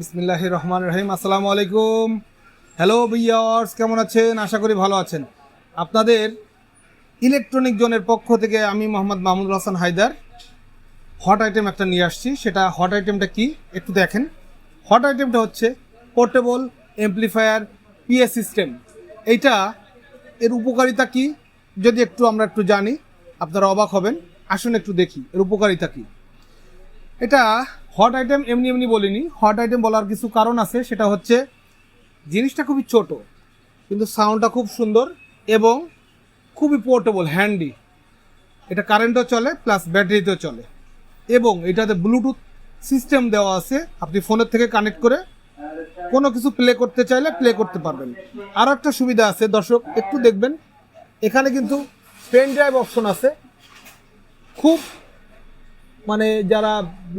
বিসমিল্লাহ রহমান রহিম। আসসালামু আলাইকুম। হ্যালো বিয়ার্স কেমন আছেন? আশা করি ভালো আছেন। আপনাদের ইলেকট্রনিক জোনের পক্ষ থেকে আমি মোহাম্মদ মাহমুদুল হাসান হায়দার। হট আইটেম একটা নিয়ে আসছি। সেটা হট আইটেমটা কি? একটু দেখেন। হট আইটেমটা হচ্ছে পোর্টেবল এমপ্লিফায়ার পিএ সিস্টেম এইটা এর উপকারিতা কি? যদি একটু আমরা একটু জানি, আপনারা অবাক হবেন। আসুন একটু দেখি, এর উপকারিতা কী? এটা হট আইটেম এমনি এমনি বলিনি। হট আইটেম বলার কিছু কারণ আছে, সেটা হচ্ছে জিনিসটা খুবই ছোট, কিন্তু সাউন্ডটা খুব সুন্দর এবং খুবই পোর্টেবল হ্যান্ডি এটা কারেন্টও চলে প্লাস ব্যাটারিতেও চলে। এবং এটাতে ব্লুটুথ সিস্টেম দেওয়া আছে, আপনি ফোনের থেকে কানেক্ট করে কোনো কিছু প্লে করতে চাইলে প্লে করতে পারবেন। আরও একটা সুবিধা আছে, দর্শক, একটু দেখবেন, এখানে কিন্তু পেন ড্রাইভ অপশন আছে। খুব মানে যারা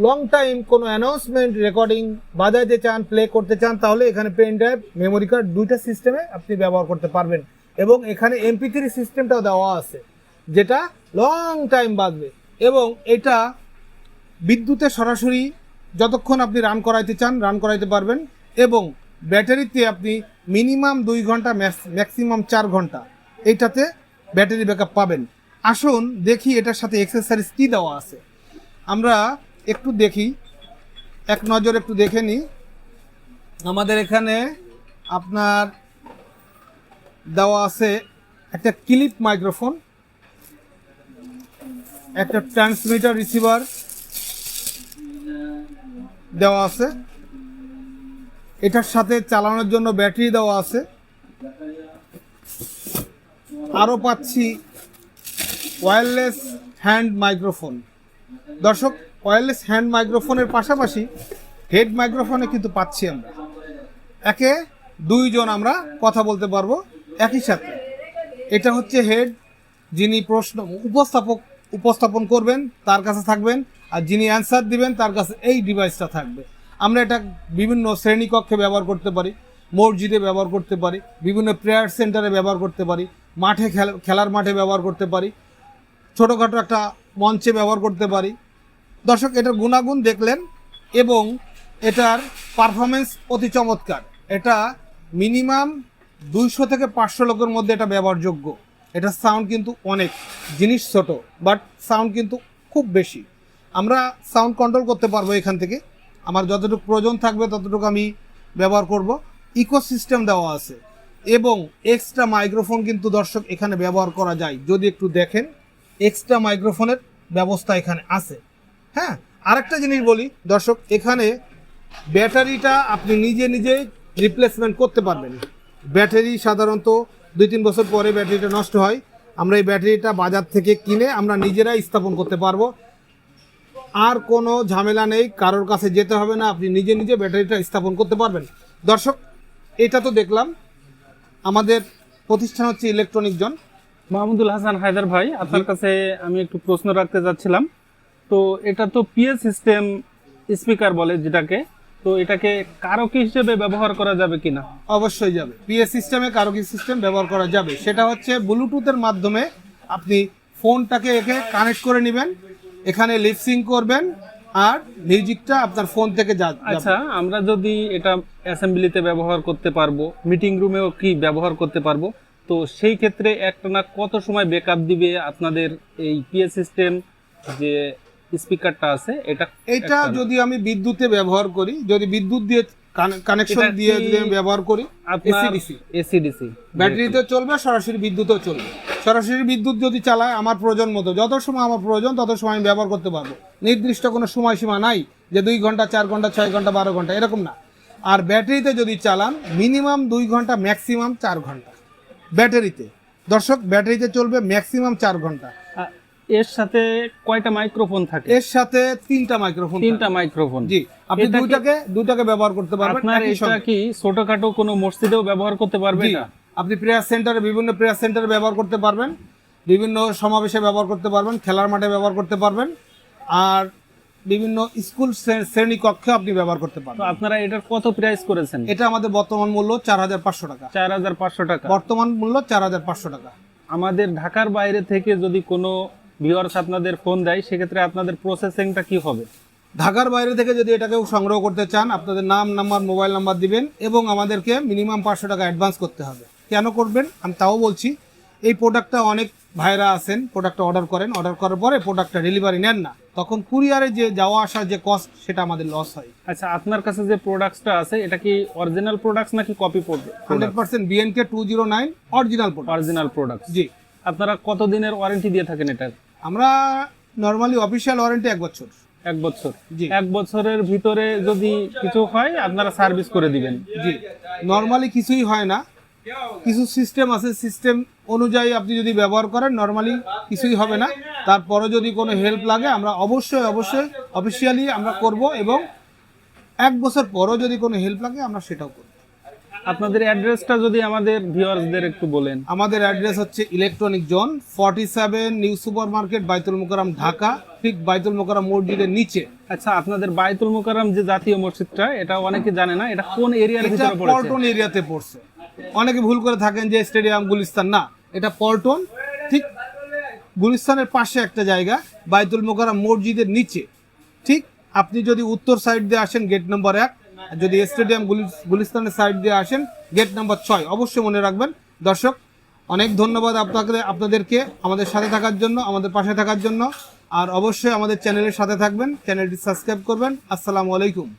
লং টাইম কোনো অ্যানাউন্সমেন্ট রেকর্ডিং বাজাইতে চান প্লে করতে চান, তাহলে এখানে পেন ড্রাইভ মেমোরি কার্ড দুইটা সিস্টেমে আপনি ব্যবহার করতে পারবেন। এবং এখানে এমপি থ্রি সিস্টেমটাও দেওয়া আছে, যেটা লং টাইম বাজবে। এবং এটা বিদ্যুতে সরাসরি যতক্ষণ আপনি রান করাইতে চান রান করাইতে পারবেন। এবং ব্যাটারিতে আপনি মিনিমাম দুই ঘণ্টা ম্যাক্সিমাম চার ঘণ্টা এইটাতে ব্যাটারি ব্যাকআপ পাবেন। আসুন দেখি এটার সাথে এক্সেসারিজ কী দেওয়া আছে। আমরা একটু দেখি, এক নজর একটু দেখে নিই আমাদের এখানে আপনার দেওয়া আছে একটা ক্লিপ মাইক্রোফোন, একটা ট্রান্সমিটার রিসিভার দেওয়া আছে। এটার সাথে চালানোর জন্য ব্যাটারি দেওয়া আছে। আরও পাচ্ছি ওয়্যারলেস হ্যান্ড মাইক্রোফোন দর্শক ওয়্যারলেস হ্যান্ড মাইক্রোফোনের পাশাপাশি হেড মাইক্রোফোনে কিন্তু পাচ্ছি আমরা। একে দুইজন আমরা কথা বলতে পারব একই সাথে। এটা হচ্ছে হেড যিনি প্রশ্ন উপস্থাপক, উপস্থাপন করবেন, তার কাছে থাকবেন, আর যিনি অ্যান্সার দিবেন, তার কাছে এই ডিভাইসটা থাকবে। আমরা এটা বিভিন্ন শ্রেণীকক্ষে ব্যবহার করতে পারি, মসজিদে ব্যবহার করতে পারি, বিভিন্ন প্রেয়ার সেন্টারে ব্যবহার করতে পারি, মাঠে খেলার মাঠে ব্যবহার করতে পারি। ছোটোখাটো একটা মঞ্চে ব্যবহার করতে পারি। দর্শক, এটার গুণাগুণ দেখলেন এবং এটার পারফরমেন্স অতি চমৎকার। এটা মিনিমাম দুইশো থেকে পাঁচশো লোকের মধ্যে এটা ব্যবহারযোগ্য। এটা সাউন্ড কিন্তু অনেক, জিনিস ছোট বাট সাউন্ড কিন্তু খুব বেশি। আমরা সাউন্ড কন্ট্রোল করতে পারব এখান থেকে। আমার যতটুকু প্রয়োজন থাকবে ততটুকু আমি ব্যবহার করব। ইকোসিস্টেম দেওয়া আছে। এবং এক্সট্রা মাইক্রোফোন কিন্তু দর্শক এখানে ব্যবহার করা যায়। যদি একটু দেখেন। এক্সট্রা মাইক্রোফোনের ব্যবস্থা এখানে আছে। হ্যাঁ আরেকটা জিনিস বলি, দর্শক, এখানে ব্যাটারিটা আপনি নিজে নিজে রিপ্লেসমেন্ট করতে পারবেন। ব্যাটারি সাধারণত দুই তিন বছর পরে ব্যাটারিটা নষ্ট হয়। আমরা এই ব্যাটারিটা বাজার থেকে কিনে আমরা নিজেরাই স্থাপন করতে পারব। আর কোনো ঝামেলা নেই, কারোর কাছে যেতে হবে না, আপনি নিজে নিজে ব্যাটারিটা স্থাপন করতে পারবেন। দর্শক, এটা তো দেখলাম, আমাদের প্রতিষ্ঠান হচ্ছে ইলেকট্রনিক জন মাহমুদুল হাসান হায়দার ভাই আপনার কাছে আমি একটু প্রশ্ন রাখতে যাচ্ছিলাম। তো এটা তো পিএ সিস্টেম স্পিকার বলে যেটাকে তো এটাকে কারক হিসেবে ব্যবহার করা যাবে কিনা? অবশ্যই যাবে। পিএস সিস্টেমে কারোকি সিস্টেম ব্যবহার করা যাবে। সেটা হচ্ছে ব্লুটুথের মাধ্যমে আপনি ফোনটাকে একে কানেক্ট করে নেবেন এখানে লিপসিং করবেন আর মিউজিকটা আপনার ফোন থেকে যা আচ্ছা আমরা যদি এটা অ্যাসেম্বলিতে ব্যবহার করতে পারব মিটিং রুমেও কি ব্যবহার করতে পারব? তো সেই ক্ষেত্রে একটা না কত সময় ব্যাকআপ দিবে আপনাদের এই পিএ সিস্টেম যে স্পিকারটা আছে এটা এটা যদি আমি বিদ্যুতে ব্যবহার করি যদি বিদ্যুৎ দিয়ে কানেকশন দিয়ে যদি আমি ব্যবহার করি এসিডিসি এসিডিসি ব্যাটারিতে চলবে সরাসরি বিদ্যুতেও চলবে। সরাসরি বিদ্যুৎ যদি চালায় আমার প্রয়োজন মতো যত সময় আমার প্রয়োজন তত সময় আমি ব্যবহার করতে পারব। নির্দিষ্ট কোনো সময়সীমা নাই যে দুই ঘণ্টা চার ঘণ্টা ছয় ঘণ্টা বারো ঘণ্টা এরকম না। আর ব্যাটারিতে যদি চালান মিনিমাম দুই ঘণ্টা ম্যাক্সিমাম চার ঘণ্টা। ব্যাটারিতে। দর্শক ব্যাটারিতে চলবে ম্যাক্সিমাম চার ঘণ্টা। এর সাথে কয়টা মাইক্রোফোন থাকে? এর সাথে তিনটা মাইক্রোফোন তিনটা মাইক্রোফোন জি আপনি দুইটাকে দুইটাকে ব্যবহার করতে পারবেন আপনার এটা। কি ছোটখাটো কোনো মসজিদেও ব্যবহার করতে পারবেন না আপনি প্রেয়ার সেন্টারে বিভিন্ন প্রেয়ার সেন্টারে ব্যবহার করতে পারবেন। বিভিন্ন সমাবেশে ব্যবহার করতে পারবেন খেলার মাঠে ব্যবহার করতে পারবেন। আর বিভিন্ন স্কুল শ্রে- শ্রেণি কক্ষে আপনি ব্যবহার করতে তো পারবেন আপনারা এটার কত প্রাইস করেছেন? এটা আমাদের বর্তমান মূল্য চার হাজার পাঁচশো টাকা। চার হাজার পাঁচশো টাকা। বর্তমান মূল্য চার হাজার পাঁচশো টাকা। আমাদের ঢাকার বাইরে থেকে যদি কোনো ভিউয়ার্স আপনাদের ফোন দেয় সেক্ষেত্রে আপনাদের প্রসেসিংটা কি হবে? ঢাকার বাইরে থেকে যদি এটাকেও সংগ্রহ করতে চান আপনাদের নাম নাম্বার মোবাইল নাম্বার দিবেন এবং আমাদেরকে মিনিমাম পাঁচশো টাকা অ্যাডভান্স করতে হবে। কেন করবেন? আমি তাও বলছি এই প্রোডাক্টটা অনেক ভাইরা আছেন প্রোডাক্টটা অর্ডার করেন অর্ডার করার পরে প্রোডাক্টটা ডেলিভারি নেন না। তখন কুরিয়ারে যে যাওয়া আসার যে কস্ট সেটা আমাদের লস হয়। আচ্ছা আপনার কাছে যে প্রোডাক্টসটা আছে এটা কি অরিজিনাল প্রোডাক্টস নাকি কপি পড়বে hundred percent বিএনকে two zero nine original product original products জি। আপনারা কত দিনের ওয়ারেন্টি দিয়ে থাকেন এটা? আমরা নর্মালি অফিসিয়াল ওয়ারেন্টি এক বছর। এক বছর। জি। এক বছরের ভিতরে যদি কিছু হয় আপনারা সার্ভিস করে দিবেন। জি। নর্মালি কিছুই হয় না। কিছু সিস্টেম আছে সিস্টেম অনুযায়ী আপনি যদি ব্যবহার করেন নর্মালি কিছুই হবে না। তারপরে যদি কোনো হেল্প লাগে আমরা অবশ্যই অবশ্যই অফিসিয়ালি আমরা করব এবং এক বছর পরও যদি কোনো হেল্প লাগে আমরা সেটাও করব। আপনাদের অ্যাড্রেসটা যদি আমাদের ভিউয়ার্সদের একটু বলেন। আমাদের অ্যাড্রেস হচ্ছে electronic zone forty seven new super market Baitul Mokarram Dhaka ঠিক বাইতুল মোকারাম মসজিদের নিচে। আচ্ছা আপনাদের বাইতুল মোকাররম যে জাতীয় মসজিদটা এটা অনেকে জানে না এটা কোন এরিয়ার এটা ভিতরে পড়েছে? পল্টন এরিয়াতে পড়ছে। অনেকে ভুল করে থাকেন যে স্টেডিয়াম গুলিস্তান, না, এটা পল্টন, ঠিক? গুলিস্তানের পাশে একটা জায়গা, বাইতুল মোকাররম মসজিদের নিচে, ঠিক? আপনি যদি উত্তর সাইড দিয়ে আসেন গেট নম্বর এক যদি স্টেডিয়াম গুলিস- গুলিস্তানের সাইড দিয়ে আসেন গেট নম্বর ছয়, অবশ্যই মনে রাখবেন। দর্শক, অনেক ধন্যবাদ আপনাকে, আপনাদেরকে, আমাদের সাথে থাকার জন্য, আমাদের পাশে থাকার জন্য। আর অবশ্যই আমাদের চ্যানেলের সাথে থাকবেন চ্যানেলটি সাবস্ক্রাইব করবেন। আসসালামু আলাইকুম।